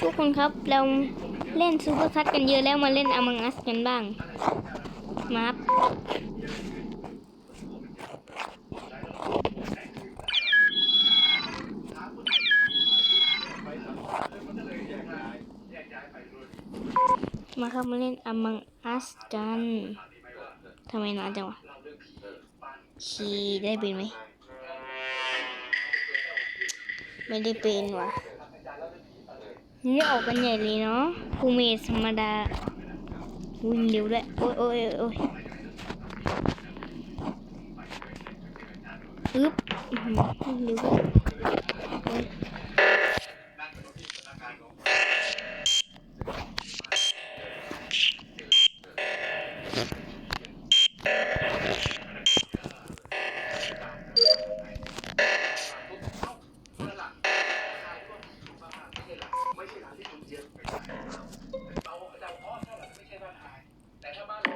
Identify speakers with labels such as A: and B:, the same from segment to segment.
A: ทุกคนครับเราเล่นซูเปอร์คัทกันเยอะแล้วมาเล่นอมังอัสกันบ้าง มาครับมาครับมาเล่นอมังอัสกันทำไมนานจังวะขี่ได้เป็นไหม ไม่ได้เป็นวะ นี่ออกกันใหญ่เลยเนาะภูเมธธรรมดาวิ่งเร็วด้วยโอ้ยโอ้ยโอ้ยอึ๊บอื้อหือวิ่งเร็วด้วยโอ้ย มาจะได้เป็นเปล่าไม่ได้เป็นอีกแ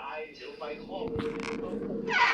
A: Ai,
B: eu.